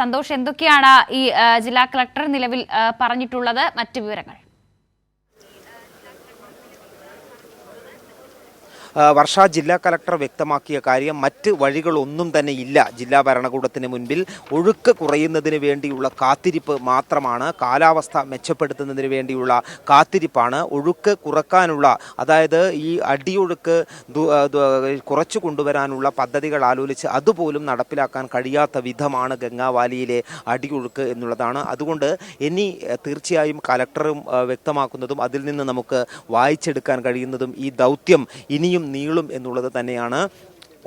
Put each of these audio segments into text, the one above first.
സന്തോഷ് എന്തൊക്കെയാണ് ഈ ജില്ലാ കളക്ടർ നിലവിൽ പറഞ്ഞിട്ടുള്ളത്? മറ്റു വിവരങ്ങൾ ആ, വർഷ ജില്ലാ കലക്ടർ വ്യക്തമാക്കിയ കാര്യം മറ്റ് വഴികളൊന്നും തന്നെ ഇല്ല. ജില്ലാ ഭരണകൂടത്തിന് മുൻപിൽ ഒഴുക്ക് കുറയുന്നതിന് വേണ്ടിയുള്ള കാത്തിരിപ്പ് മാത്രമാണ് കാലാവസ്ഥ മെച്ചപ്പെടുത്തുന്നതിന് വേണ്ടിയുള്ള കാത്തിരിപ്പാണ്. ഒഴുക്ക് കുറക്കാനുള്ള അതായത് ഈ അടിയൊഴുക്ക് കുറച്ചു കൊണ്ടുവരാനുള്ള പദ്ധതികൾ ആലോചിച്ച് അതുപോലും നടപ്പിലാക്കാൻ കഴിയാത്ത വിധമാണ് ഗംഗാവാലിയിലെ അടിയൊഴുക്ക് എന്നുള്ളതാണ്. അതുകൊണ്ട് ഇനി തീർച്ചയായും കലക്ടറും വ്യക്തമാക്കുന്നതും അതിൽ നിന്ന് നമുക്ക് വായിച്ചെടുക്കാൻ കഴിയുന്നതും ഈ ദൗത്യം ഇനിയും നീളും എന്നുള്ളത് തന്നെയാണ്.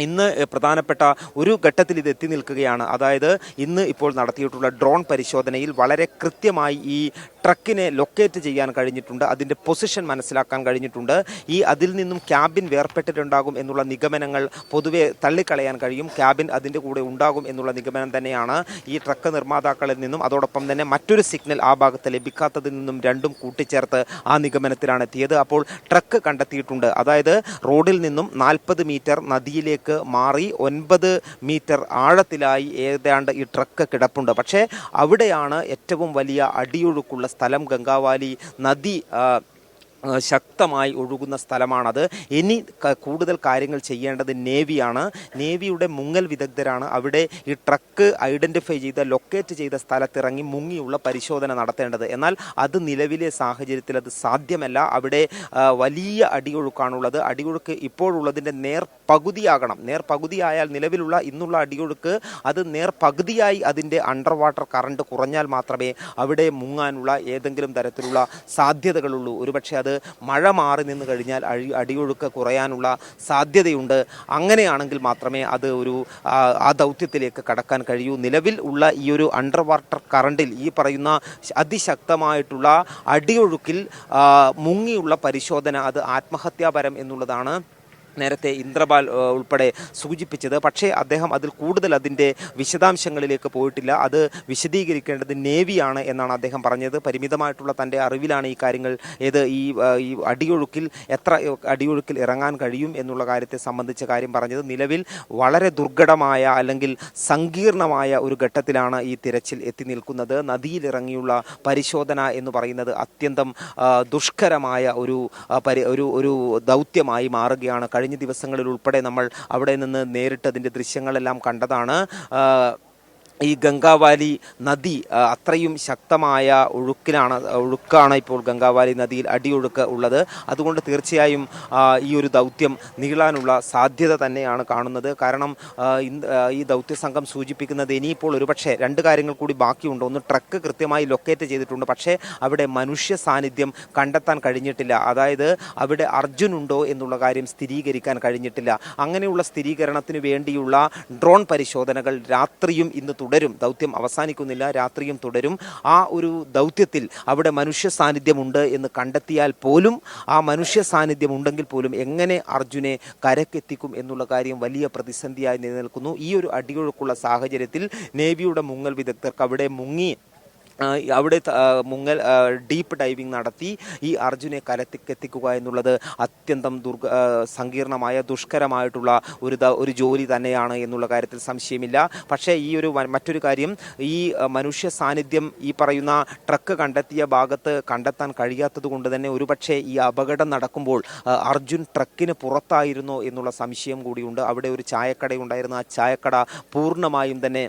ഇന്ന് പ്രധാനപ്പെട്ട ഒരു ഘട്ടത്തിൽ ഇത് എത്തി നിൽക്കുകയാണ്. അതായത് ഇന്ന് ഇപ്പോൾ നടത്തിയിട്ടുള്ള ഡ്രോൺ പരിശോധനയിൽ വളരെ കൃത്യമായി ഈ ട്രക്കിനെ ലൊക്കേറ്റ് ചെയ്യാൻ കഴിഞ്ഞിട്ടുണ്ട് അതിന്റെ പൊസിഷൻ മനസ്സിലാക്കാൻ കഴിഞ്ഞിട്ടുണ്ട്. ഈ അതിൽ നിന്നും ക്യാബിൻ വേർപെട്ടിട്ടുണ്ടാകും എന്നുള്ള നിഗമനങ്ങൾ പൊതുവെ തള്ളിക്കളയാൻ കഴിയും. ക്യാബിൻ അതിന്റെ കൂടെ ഉണ്ടാകും എന്നുള്ള നിഗമനം തന്നെയാണ് ഈ ട്രക്ക് നിർമ്മാതാക്കളിൽ നിന്നും. അതോടൊപ്പം തന്നെ മറ്റൊരു സിഗ്നൽ ആ ഭാഗത്ത് ലഭിക്കാത്തതിൽ നിന്നും രണ്ടും കൂട്ടിച്ചേർത്ത് ആ നിഗമനത്തിലാണ് എത്തിയത്. അപ്പോൾ ട്രക്ക് കണ്ടെത്തിയിട്ടുണ്ട്. അതായത് റോഡിൽ നിന്നും നാൽപ്പത് മീറ്റർ നദിയിലേക്ക് മാറി ഒൻപത് മീറ്റർ ആഴത്തിലായി ഏതാണ്ട് ഈ ട്രക്ക് കിടപ്പുണ്ട്. പക്ഷേ അവിടെയാണ് ഏറ്റവും വലിയ അടിയൊഴുക്കുള്ള സ്ഥലം ഗംഗാവാലി നദി ശക്തമായി ഒഴുകുന്ന സ്ഥലമാണത്. ഇനി കൂടുതൽ കാര്യങ്ങൾ ചെയ്യേണ്ടത് നേവിയാണ്. നേവിയുടെ മുങ്ങൽ വിദഗ്ധരാണ്. അവിടെ ഈ ട്രക്ക് ഐഡന്റിഫൈ ചെയ്ത ലൊക്കേറ്റ് ചെയ്ത സ്ഥലത്തിറങ്ങി മുങ്ങിയുള്ള പരിശോധന നടത്തേണ്ടത്. എന്നാൽ അത് നിലവിലെ സാഹചര്യത്തിൽ അത് സാധ്യമല്ല. അവിടെ വലിയ അടിയൊഴുക്കാണുള്ളത്. അടിയൊഴുക്ക് ഇപ്പോഴുള്ളതിന്റെ നേർ പകുതിയാകണം. നേർ പകുതിയായാൽ നിലവിലുള്ള ഇന്നുള്ള അടിയൊഴുക്ക് അത് നേർ പകുതിയായി അതിന്റെ അണ്ടർ വാട്ടർ കറണ്ട് കുറഞ്ഞാൽ മാത്രമേ അവിടെ മുങ്ങാനുള്ള ഏതെങ്കിലും തരത്തിലുള്ള സാധ്യതകളുള്ളൂ. ഒരുപക്ഷെ അത് മഴ മാറി നിന്ന് കഴിഞ്ഞാൽ അഴി അടിയൊഴുക്ക് കുറയാനുള്ള സാധ്യതയുണ്ട്. അങ്ങനെയാണെങ്കിൽ മാത്രമേ അത് ഒരു ആ, ദൗത്യത്തിലേക്ക് കടക്കാൻ കഴിയൂ. നിലവിൽ ഉള്ള ഈ ഒരു അണ്ടർ വാട്ടർ കറണ്ടിൽ ഈ പറയുന്ന അതിശക്തമായിട്ടുള്ള അടിയൊഴുക്കിൽ മുങ്ങിയുള്ള പരിശോധന അത് ആത്മഹത്യാപരം എന്നുള്ളതാണ്. നേരത്തെ ഇന്ദ്രപാൽ ഉൾപ്പെടെ സൂചിപ്പിച്ചത്. പക്ഷേ അദ്ദേഹം അതിൽ കൂടുതൽ അതിന്റെ വിശദാംശങ്ങളിലേക്ക് പോയിട്ടില്ല. അത് വിശദീകരിക്കേണ്ടത് നേവിയാണ് എന്നാണ് അദ്ദേഹം പറഞ്ഞത്. പരിമിതമായിട്ടുള്ള തന്റെ അറിവിലാണ് ഈ കാര്യങ്ങൾ. ഏത് ഈ ഈ അടിയൊഴുക്കിൽ എത്ര അടിയൊഴുക്കിൽ ഇറങ്ങാൻ കഴിയും എന്നുള്ള കാര്യത്തെ സംബന്ധിച്ച കാര്യം പറഞ്ഞത്. നിലവിൽ വളരെ ദുർഘടമായ അല്ലെങ്കിൽ സങ്കീർണമായ ഒരു ഘട്ടത്തിലാണ് ഈ തിരച്ചിൽ എത്തി നിൽക്കുന്നത്. നദിയിലിറങ്ങിയുള്ള പരിശോധന എന്ന് പറയുന്നത് അത്യന്തം ദുഷ്കരമായ ഒരു ഒരു ഒരു ദൗത്യമായി മാറുകയാണ്. കഴിഞ്ഞ ദിവസങ്ങളിൽ ഉൾപ്പെടെ നമ്മൾ അവിടെ നിന്ന് നേരിട്ട് അതിന്റെ ദൃശ്യങ്ങളെല്ലാം കണ്ടതാണ്. ഈ ഗംഗാവാലി നദി അത്രയും ശക്തമായ ഒഴുക്കിലാണ് ഒഴുക്കാണ് ഇപ്പോൾ ഗംഗാവാലി നദിയിൽ അടിയൊഴുക്ക് ഉള്ളത്. അതുകൊണ്ട് തീർച്ചയായും ഈ ഒരു ദൗത്യം നീളാനുള്ള സാധ്യത തന്നെയാണ് കാണുന്നത്. കാരണം ഈ ദൗത്യ സംഘം സൂചിപ്പിക്കുന്നത് ഇനിയിപ്പോൾ ഒരുപക്ഷെ രണ്ട് കാര്യങ്ങൾ കൂടി ബാക്കിയുണ്ട്. ഒന്ന് ട്രക്ക് കൃത്യമായി ലൊക്കേറ്റ് ചെയ്തിട്ടുണ്ട്. പക്ഷേ അവിടെ മനുഷ്യ സാന്നിധ്യം കണ്ടെത്താൻ കഴിഞ്ഞിട്ടില്ല. അതായത് അവിടെ അർജുൻ ഉണ്ടോ എന്നുള്ള കാര്യം സ്ഥിരീകരിക്കാൻ കഴിഞ്ഞിട്ടില്ല. അങ്ങനെയുള്ള സ്ഥിരീകരണത്തിന് വേണ്ടിയുള്ള ഡ്രോൺ പരിശോധനകൾ രാത്രിയും ഇന്ന് തുടരും. ദൗത്യം അവസാനിക്കുന്നില്ല രാത്രിയും തുടരും. ആ ഒരു ദൗത്യത്തിൽ അവിടെ മനുഷ്യ സാന്നിധ്യമുണ്ട് എന്ന് കണ്ടെത്തിയാൽ പോലും ആ മനുഷ്യ സാന്നിധ്യം ഉണ്ടെങ്കിൽ പോലും എങ്ങനെ അർജുനെ കരക്കെത്തിക്കും എന്നുള്ള കാര്യം വലിയ പ്രതിസന്ധിയായി നിലനിൽക്കുന്നു. ഈ ഒരു അടിയൊഴുക്കുള്ള സാഹചര്യത്തിൽ നേവിയുടെ മുങ്ങൽ വിദഗ്ധർക്ക് അവിടെ മുങ്ങി അവിടെ മുങ്ങൽ ഡീപ്പ് ഡൈവിംഗ് നടത്തി. ഈ അർജുനെ കരത്തിക്കെത്തിക്കുക എന്നുള്ളത് അത്യന്തം ദുർഗ ആ, സങ്കീർണമായ ദുഷ്കരമായിട്ടുള്ള ഒരു ഒരു ജോലി തന്നെയാണ് എന്നുള്ള കാര്യത്തിൽ സംശയമില്ല. പക്ഷേ ഈ ഒരു മറ്റൊരു കാര്യം ഈ മനുഷ്യ സാന്നിധ്യം ഈ പറയുന്ന ട്രക്ക് കണ്ടെത്തിയ ഭാഗത്ത് കണ്ടെത്താൻ കഴിയാത്തത് കൊണ്ട് തന്നെ ഒരുപക്ഷെ ഈ അപകടം നടക്കുമ്പോൾ അർജുൻ ട്രക്കിന് പുറത്തായിരുന്നോ എന്നുള്ള സംശയം കൂടിയുണ്ട്. അവിടെ ഒരു ചായക്കടയുണ്ടായിരുന്നു. ആ ചായക്കട പൂർണമായും തന്നെ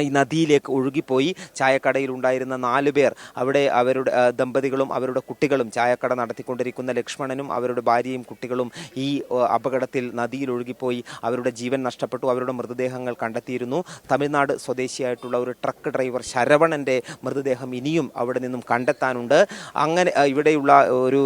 ഈ നദിയിലേക്ക് ഒഴുകിപ്പോയി ചായക്കടയിൽ ഉണ്ടായിരുന്ന നാല് പേർ അവിടെ അവരുടെ ദമ്പതികളും അവരുടെ കുട്ടികളും ചായക്കട നടത്തിക്കൊണ്ടിരിക്കുന്ന ലക്ഷ്മണനും അവരുടെ ഭാര്യയും കുട്ടികളും ഈ അപകടത്തിൽ നദിയിൽ ഒഴുകിപ്പോയി അവരുടെ ജീവൻ നഷ്ടപ്പെട്ടു അവരുടെ മൃതദേഹങ്ങൾ കണ്ടെത്തിയിരുന്നു. തമിഴ്നാട് സ്വദേശിയായിട്ടുള്ള ഒരു ട്രക്ക് ഡ്രൈവർ ശരവണന്റെ മൃതദേഹം ഇനിയും അവിടെ നിന്നും കണ്ടെത്താനുണ്ട്. അങ്ങനെ ഇവിടെയുള്ള ഒരു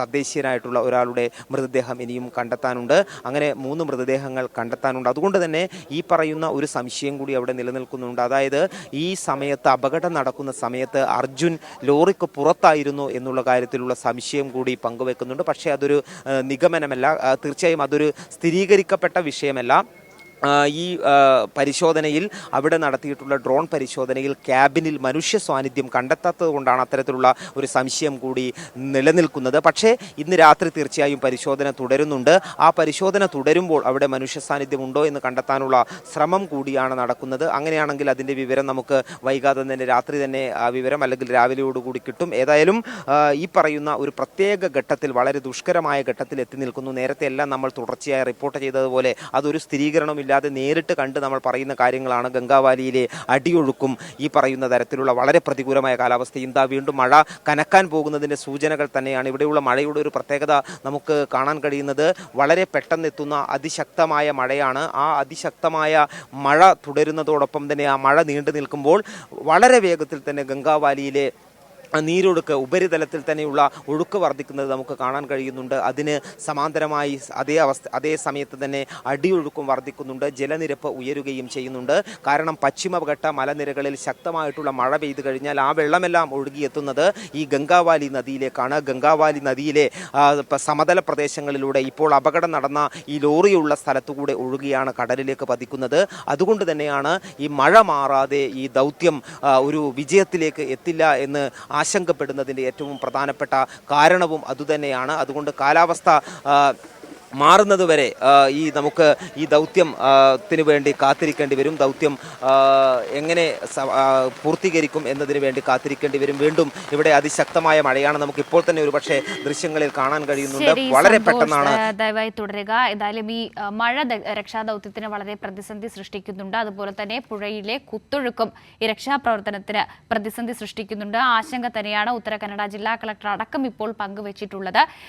തദ്ദേശീയനായിട്ടുള്ള ഒരാളുടെ മൃതദേഹം ഇനിയും കണ്ടെത്താനുണ്ട്. അങ്ങനെ മൂന്ന് മൃതദേഹങ്ങൾ കണ്ടെത്താനുണ്ട്. അതുകൊണ്ട് തന്നെ ഈ പറയുന്ന ഒരു സംശയം കൂടി അവിടെ നിലനിൽക്കുന്നുണ്ട് അതായത് ഈ സമയത്ത് അപകടം നടക്കുന്ന സമയത്ത് അർജുൻ ലോറിക്ക് പുറത്തായിരുന്നു എന്നുള്ള കാര്യത്തിലുള്ള സംശയം കൂടി പങ്കുവെക്കുന്നുണ്ട്. പക്ഷേ അതൊരു നിഗമനമല്ല. തീർച്ചയായും അതൊരു സ്ഥിരീകരിക്കപ്പെട്ട വിഷയമല്ല. ഈ പരിശോധനയിൽ അവിടെ നടത്തിയിട്ടുള്ള ഡ്രോൺ പരിശോധനയിൽ ക്യാബിനിൽ മനുഷ്യ സാന്നിധ്യം കണ്ടെത്താത്തത് കൊണ്ടാണ് അത്തരത്തിലുള്ള ഒരു സംശയം കൂടി നിലനിൽക്കുന്നത്. പക്ഷേ ഇന്ന് രാത്രി തീർച്ചയായും പരിശോധന തുടരുന്നുണ്ട്. ആ പരിശോധന തുടരുമ്പോൾ അവിടെ മനുഷ്യ സാന്നിധ്യം ഉണ്ടോ എന്ന് കണ്ടെത്താനുള്ള ശ്രമം കൂടിയാണ് നടക്കുന്നത്. അങ്ങനെയാണെങ്കിൽ അതിന്റെ വിവരം നമുക്ക് വൈകാതെ തന്നെ രാത്രി തന്നെ ആ വിവരം അല്ലെങ്കിൽ രാവിലെയോടുകൂടി കിട്ടും. ഏതായാലും ഈ പറയുന്ന ഒരു പ്രത്യേക ഘട്ടത്തിൽ വളരെ ദുഷ്കരമായ ഘട്ടത്തിൽ എത്തി നിൽക്കുന്നു. നേരത്തെ എല്ലാം നമ്മൾ തുടർച്ചയായി റിപ്പോർട്ട് ചെയ്തതുപോലെ അതൊരു സ്ഥിരീകരണമില്ലാതെ നേരിട്ട് കണ്ട് നമ്മൾ പറയുന്ന കാര്യങ്ങളാണ്. ഗംഗാവാലിയിലെ അടിയൊഴുക്കും ഈ പറയുന്ന തരത്തിലുള്ള വളരെ പ്രതികൂലമായ കാലാവസ്ഥയും. ഇന്താ വീണ്ടും മഴ കനക്കാൻ പോകുന്നതിന്റെ സൂചനകൾ തന്നെയാണ് ഇവിടെയുള്ള മഴയുടെ ഒരു പ്രത്യേകത നമുക്ക് കാണാൻ കഴിയുന്നത്. വളരെ പെട്ടെന്ന് എത്തുന്ന അതിശക്തമായ മഴയാണ്. ആ അതിശക്തമായ മഴ തുടരുന്നതോടൊപ്പം തന്നെ ആ മഴ നീണ്ടു നിൽക്കുമ്പോൾ വളരെ വേഗത്തിൽ തന്നെ ഗംഗാവാലിയിലെ നീരൊഴുക്ക് ഉപരിതലത്തിൽ തന്നെയുള്ള ഒഴുക്ക് വർദ്ധിക്കുന്നത് നമുക്ക് കാണാൻ കഴിയുന്നുണ്ട്. അതിന് സമാന്തരമായി അതേ അവസ്ഥ അതേ സമയത്ത് തന്നെ അടിയൊഴുക്കും വർദ്ധിക്കുന്നുണ്ട്. ജലനിരപ്പ് ഉയരുകയും ചെയ്യുന്നുണ്ട്. കാരണം പശ്ചിമഘട്ട മലനിരകളിൽ ശക്തമായിട്ടുള്ള മഴ പെയ്തു കഴിഞ്ഞാൽ ആ വെള്ളമെല്ലാം ഒഴുകിയെത്തുന്നത് ഈ ഗംഗാവാലി നദിയിലേക്കാണ്. ഗംഗാവാലി നദിയിലെ ആ, സമതല പ്രദേശങ്ങളിലൂടെ ഇപ്പോൾ അപകടം നടന്ന ഈ ലോറിയുള്ള സ്ഥലത്തുകൂടെ ഒഴുകിയാണ് കടലിലേക്ക് പതിക്കുന്നത്. അതുകൊണ്ട് തന്നെയാണ് ഈ മഴ മാറാതെ ഈ ദൗത്യം ഒരു വിജയത്തിലേക്ക് എത്തില്ല എന്ന് ആശങ്കപ്പെടുന്നതിന്റെ ഏറ്റവും പ്രധാനപ്പെട്ട കാരണവും അതുതന്നെയാണ്. അതുകൊണ്ട് കാലാവസ്ഥ ആ, മാറുന്നത് വരെ ഈ നമുക്ക് ഈ ദൗത്യം ത്തിന് വേണ്ടി കാത്തിരിക്കേണ്ടി വരും. ദൗത്യം എങ്ങനെ പൂർത്തീകരിക്കും എന്നതിന് വേണ്ടി കാത്തിരിക്കേണ്ടി വരും. വീണ്ടും ഇവിടെ അതിശക്തമായ മഴയാണ്. നമുക്ക് ഇപ്പോൾ തന്നെ ഒരു പക്ഷേ ദൃശ്യങ്ങളിൽ കാണാൻ കഴിയുന്നുണ്ട്. വളരെ പെട്ടെന്നാണ് ദയവായി തുടരുക. ഏതായാലും ഈ മഴ രക്ഷാ രക്ഷാദൗത്യത്തിന് വളരെ പ്രതിസന്ധി സൃഷ്ടിക്കുന്നുണ്ട്. അതുപോലെ തന്നെ പുഴയിലെ കുത്തൊഴുക്കും ഈ രക്ഷാപ്രവർത്തനത്തിന് പ്രതിസന്ധി സൃഷ്ടിക്കുന്നുണ്ട്. ആശങ്ക തന്നെയാണ് ഉത്തര കന്നഡ ജില്ലാ കളക്ടർ അടക്കം ഇപ്പോൾ പങ്കുവച്ചിട്ടുള്ളത്.